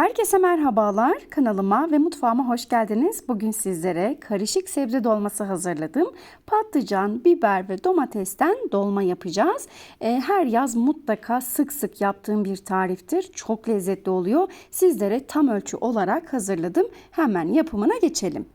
Herkese merhabalar. Kanalıma ve mutfağıma hoş geldiniz. Bugün sizlere karışık sebze dolması hazırladım. Patlıcan, biber ve domatesten dolma yapacağız. Ee, Her yaz mutlaka sık sık yaptığım bir tariftir. Çok lezzetli oluyor. Sizlere tam ölçü olarak hazırladım. Hemen yapımına geçelim.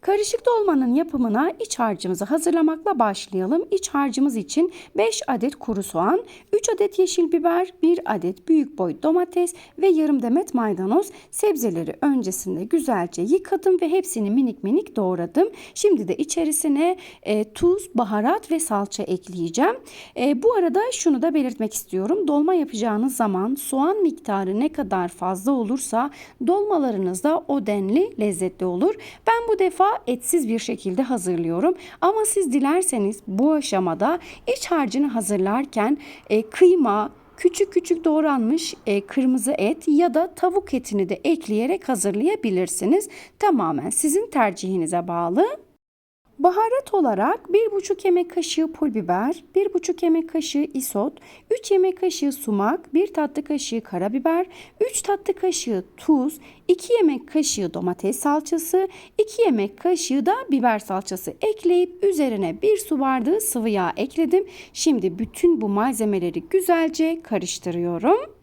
Karışık dolmanın yapımına iç harcımızı hazırlamakla başlayalım. İç harcımız için 5 adet kuru soğan, 3 adet yeşil biber, 1 adet büyük boy domates ve yarım demet maydanoz. Sebzeleri öncesinde güzelce yıkadım ve hepsini minik minik doğradım. Şimdi de içerisine e, tuz, baharat ve salça ekleyeceğim. E, bu arada şunu da belirtmek istiyorum. Dolma yapacağınız zaman soğan miktarı ne kadar fazla olursa dolmalarınız da o denli lezzetli olur. Ben bu defa etsiz bir şekilde hazırlıyorum. Ama siz dilerseniz bu aşamada iç harcını hazırlarken e, kıyma, küçük küçük doğranmış e, kırmızı et ya da tavuk etini de ekleyerek hazırlayabilirsiniz. Tamamen sizin tercihinize bağlı. Baharat olarak 1,5 yemek kaşığı pul biber, 1,5 yemek kaşığı isot, 3 yemek kaşığı sumak, 1 tatlı kaşığı karabiber, 3 tatlı kaşığı tuz, 2 yemek kaşığı domates salçası, 2 yemek kaşığı da biber salçası ekleyip üzerine 1 su bardağı sıvı yağ ekledim. Şimdi bütün bu malzemeleri güzelce karıştırıyorum.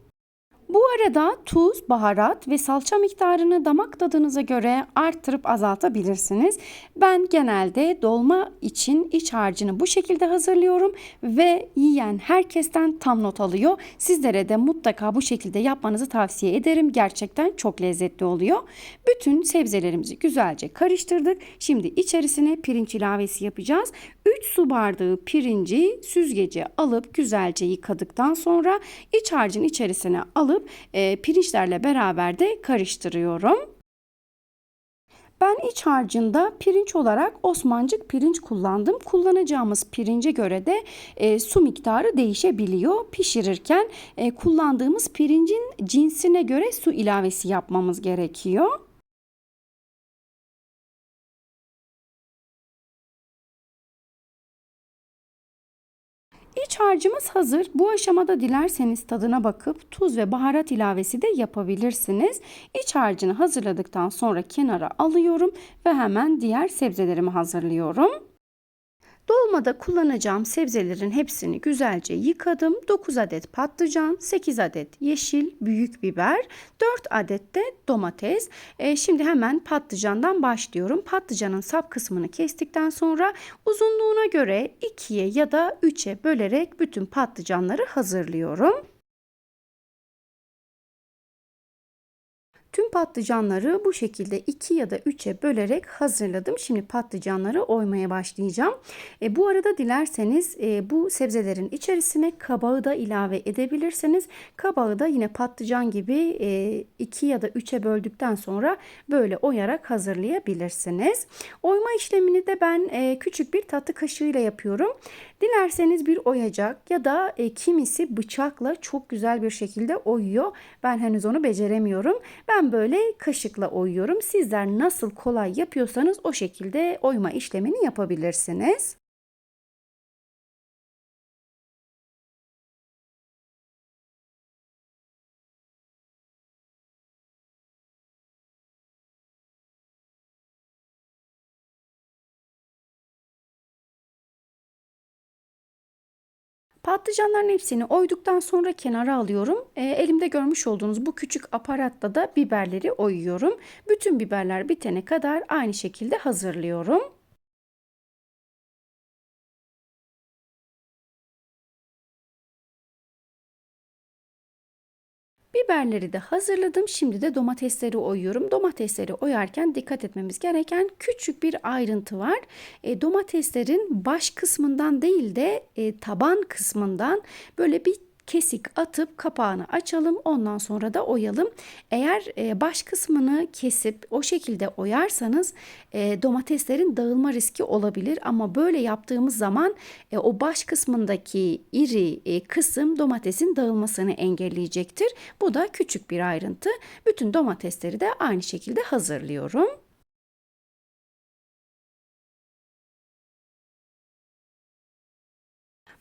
Bu arada tuz, baharat ve salça miktarını damak tadınıza göre arttırıp azaltabilirsiniz. Ben genelde dolma için iç harcını bu şekilde hazırlıyorum ve yiyen herkesten tam not alıyor. Sizlere de mutlaka bu şekilde yapmanızı tavsiye ederim. Gerçekten çok lezzetli oluyor. Bütün sebzelerimizi güzelce karıştırdık. Şimdi içerisine pirinç ilavesi yapacağız. 3 su bardağı pirinci süzgece alıp güzelce yıkadıktan sonra iç harcın içerisine alıp e, pirinçlerle beraber de karıştırıyorum. Ben iç harcında pirinç olarak Osmancık pirinç kullandım. Kullanacağımız pirince göre de e, su miktarı değişebiliyor. Pişirirken e, kullandığımız pirincin cinsine göre su ilavesi yapmamız gerekiyor. İç harcımız hazır. Bu aşamada dilerseniz tadına bakıp tuz ve baharat ilavesi de yapabilirsiniz. İç harcını hazırladıktan sonra kenara alıyorum ve hemen diğer sebzelerimi hazırlıyorum. Dolmada kullanacağım sebzelerin hepsini güzelce yıkadım. 9 adet patlıcan, 8 adet yeşil büyük biber, 4 adet de domates. E, şimdi hemen patlıcandan başlıyorum. Patlıcanın sap kısmını kestikten sonra uzunluğuna göre 2'ye ya da 3'e bölerek bütün patlıcanları hazırlıyorum. Tüm patlıcanları bu şekilde 2 ya da 3'e bölerek hazırladım. Şimdi patlıcanları oymaya başlayacağım. E, bu arada dilerseniz e, bu sebzelerin içerisine kabağı da ilave edebilirsiniz. Kabağı da yine patlıcan gibi 2 e, ya da 3'e böldükten sonra böyle oyarak hazırlayabilirsiniz. Oyma işlemini de ben e, küçük bir tatlı kaşığıyla yapıyorum. Dilerseniz bir oyacak ya da e, kimisi bıçakla çok güzel bir şekilde oyuyor. Ben henüz onu beceremiyorum. Ben böyle kaşıkla oyuyorum. Sizler nasıl kolay yapıyorsanız o şekilde oyma işlemini yapabilirsiniz. Patlıcanların hepsini oyduktan sonra kenara alıyorum. E, elimde görmüş olduğunuz bu küçük aparatla da biberleri oyuyorum. Bütün biberler bitene kadar aynı şekilde hazırlıyorum. Biberleri de hazırladım. Şimdi de domatesleri oyuyorum. Domatesleri oyarken dikkat etmemiz gereken küçük bir ayrıntı var. E, domateslerin baş kısmından değil de e, taban kısmından böyle bir kesik atıp kapağını açalım. Ondan sonra da oyalım. Eğer e, baş kısmını kesip o şekilde oyarsanız e, domateslerin dağılma riski olabilir. Ama böyle yaptığımız zaman e, o baş kısmındaki iri kısım domatesin dağılmasını engelleyecektir. Bu da küçük bir ayrıntı. Bütün domatesleri de aynı şekilde hazırlıyorum.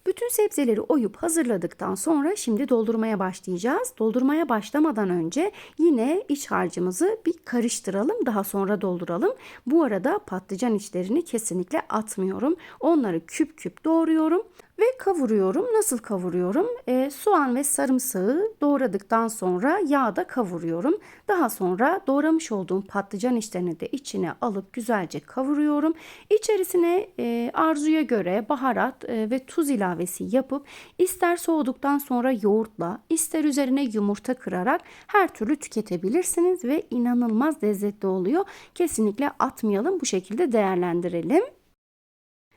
Bütün sebzeleri oyup hazırladıktan sonra şimdi doldurmaya başlayacağız. Doldurmaya başlamadan önce yine iç harcımızı bir karıştıralım. Daha sonra dolduralım. Bu arada patlıcan içlerini kesinlikle atmıyorum. Onları küp küp doğruyorum ve kavuruyorum. Nasıl kavuruyorum? E, soğan ve sarımsağı doğradıktan sonra yağda kavuruyorum. Daha sonra doğramış olduğum patlıcan içlerini de içine alıp güzelce kavuruyorum. İçerisine e, arzuya göre baharat e, ve tuz ilavesi yapıp ister soğuduktan sonra yoğurtla ister üzerine yumurta kırarak her türlü tüketebilirsiniz ve inanılmaz lezzetli oluyor. Kesinlikle atmayalım bu şekilde değerlendirelim.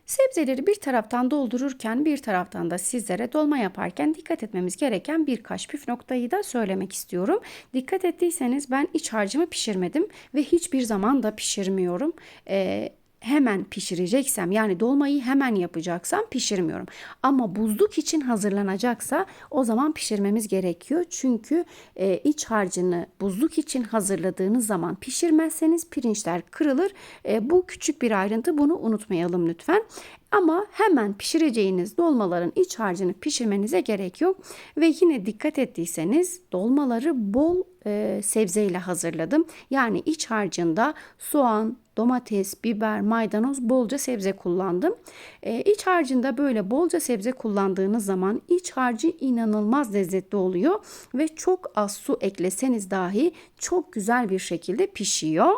Sebzeleri bir taraftan doldururken bir taraftan da sizlere dolma yaparken dikkat etmemiz gereken birkaç püf noktayı da söylemek istiyorum. Dikkat ettiyseniz ben iç harcımı pişirmedim ve hiçbir zaman da pişirmiyorum. Ee, hemen pişireceksem yani dolmayı hemen yapacaksam pişirmiyorum. Ama buzluk için hazırlanacaksa o zaman pişirmemiz gerekiyor. Çünkü e, iç harcını buzluk için hazırladığınız zaman pişirmezseniz pirinçler kırılır. E, bu küçük bir ayrıntı bunu unutmayalım lütfen. Ama hemen pişireceğiniz dolmaların iç harcını pişirmenize gerek yok. Ve yine dikkat ettiyseniz dolmaları bol e, sebzeyle hazırladım. Yani iç harcında soğan, domates, biber, maydanoz bolca sebze kullandım. E, iç harcında böyle bolca sebze kullandığınız zaman iç harcı inanılmaz lezzetli oluyor ve çok az su ekleseniz dahi çok güzel bir şekilde pişiyor.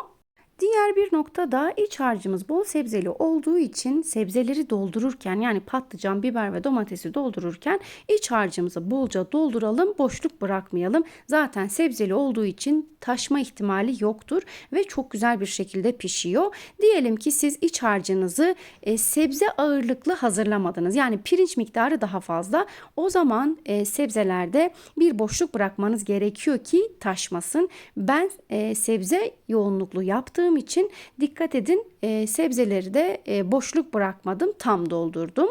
Diğer bir nokta da iç harcımız bol sebzeli olduğu için sebzeleri doldururken yani patlıcan, biber ve domatesi doldururken iç harcımızı bolca dolduralım, boşluk bırakmayalım. Zaten sebzeli olduğu için taşma ihtimali yoktur ve çok güzel bir şekilde pişiyor. Diyelim ki siz iç harcınızı e, sebze ağırlıklı hazırlamadınız. Yani pirinç miktarı daha fazla. O zaman e, sebzelerde bir boşluk bırakmanız gerekiyor ki taşmasın. Ben e, sebze yoğunluklu yaptığım yaptığım için dikkat edin e, sebzeleri de e, boşluk bırakmadım tam doldurdum.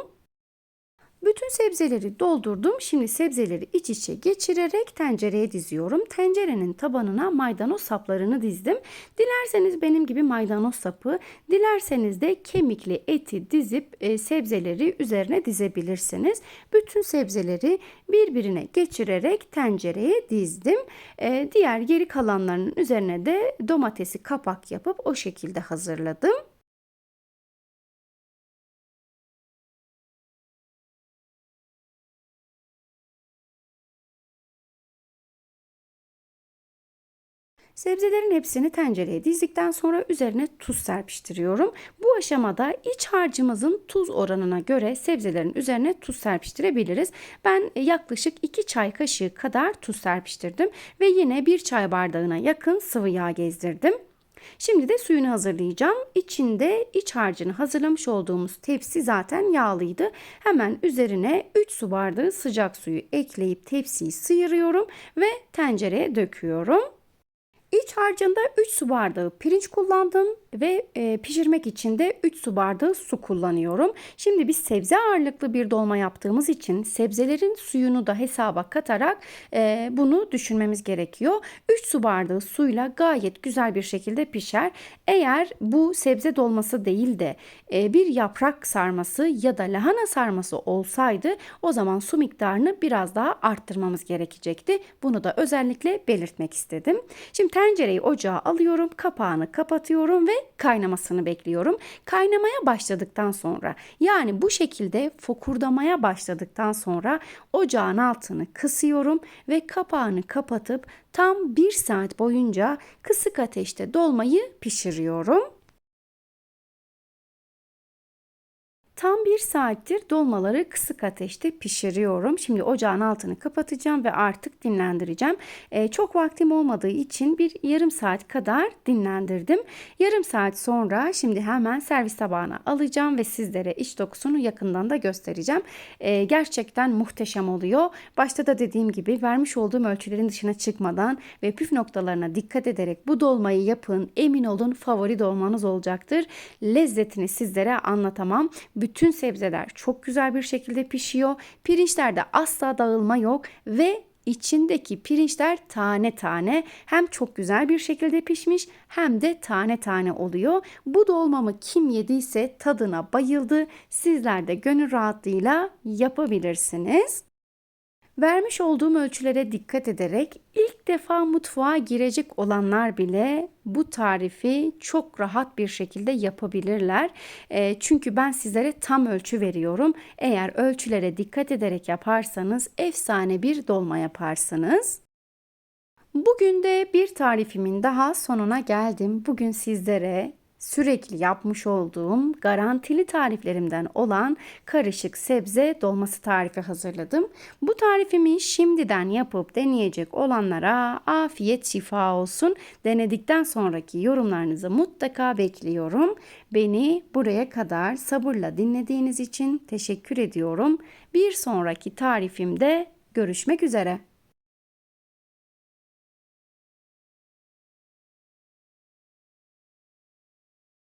Bütün sebzeleri doldurdum. Şimdi sebzeleri iç içe geçirerek tencereye diziyorum. Tencerenin tabanına maydanoz saplarını dizdim. Dilerseniz benim gibi maydanoz sapı, dilerseniz de kemikli eti dizip e, sebzeleri üzerine dizebilirsiniz. Bütün sebzeleri birbirine geçirerek tencereye dizdim. E, diğer geri kalanlarının üzerine de domatesi kapak yapıp o şekilde hazırladım. Sebzelerin hepsini tencereye dizdikten sonra üzerine tuz serpiştiriyorum. Bu aşamada iç harcımızın tuz oranına göre sebzelerin üzerine tuz serpiştirebiliriz. Ben yaklaşık 2 çay kaşığı kadar tuz serpiştirdim ve yine 1 çay bardağına yakın sıvı yağ gezdirdim. Şimdi de suyunu hazırlayacağım. İçinde iç harcını hazırlamış olduğumuz tepsi zaten yağlıydı. Hemen üzerine 3 su bardağı sıcak suyu ekleyip tepsiyi sıyırıyorum ve tencereye döküyorum. İç harcında 3 su bardağı pirinç kullandım ve e, pişirmek için de 3 su bardağı su kullanıyorum. Şimdi biz sebze ağırlıklı bir dolma yaptığımız için sebzelerin suyunu da hesaba katarak e, bunu düşünmemiz gerekiyor. 3 su bardağı suyla gayet güzel bir şekilde pişer. Eğer bu sebze dolması değil de e, bir yaprak sarması ya da lahana sarması olsaydı o zaman su miktarını biraz daha arttırmamız gerekecekti. Bunu da özellikle belirtmek istedim. Şimdi tencereyi ocağa alıyorum, kapağını kapatıyorum ve kaynamasını bekliyorum. Kaynamaya başladıktan sonra yani bu şekilde fokurdamaya başladıktan sonra ocağın altını kısıyorum ve kapağını kapatıp tam bir saat boyunca kısık ateşte dolmayı pişiriyorum. Tam bir saattir dolmaları kısık ateşte pişiriyorum. Şimdi ocağın altını kapatacağım ve artık dinlendireceğim. Ee, çok vaktim olmadığı için bir yarım saat kadar dinlendirdim. Yarım saat sonra şimdi hemen servis tabağına alacağım ve sizlere iç dokusunu yakından da göstereceğim. Ee, gerçekten muhteşem oluyor. Başta da dediğim gibi vermiş olduğum ölçülerin dışına çıkmadan ve püf noktalarına dikkat ederek bu dolmayı yapın. Emin olun favori dolmanız olacaktır. Lezzetini sizlere anlatamam. Bütün bütün sebzeler çok güzel bir şekilde pişiyor. Pirinçlerde asla dağılma yok ve içindeki pirinçler tane tane hem çok güzel bir şekilde pişmiş hem de tane tane oluyor. Bu dolmamı kim yediyse tadına bayıldı. Sizler de gönül rahatlığıyla yapabilirsiniz. Vermiş olduğum ölçülere dikkat ederek ilk defa mutfağa girecek olanlar bile bu tarifi çok rahat bir şekilde yapabilirler. E, çünkü ben sizlere tam ölçü veriyorum. Eğer ölçülere dikkat ederek yaparsanız efsane bir dolma yaparsınız. Bugün de bir tarifimin daha sonuna geldim. Bugün sizlere sürekli yapmış olduğum garantili tariflerimden olan karışık sebze dolması tarifi hazırladım. Bu tarifimi şimdiden yapıp deneyecek olanlara afiyet şifa olsun. Denedikten sonraki yorumlarınızı mutlaka bekliyorum. Beni buraya kadar sabırla dinlediğiniz için teşekkür ediyorum. Bir sonraki tarifimde görüşmek üzere.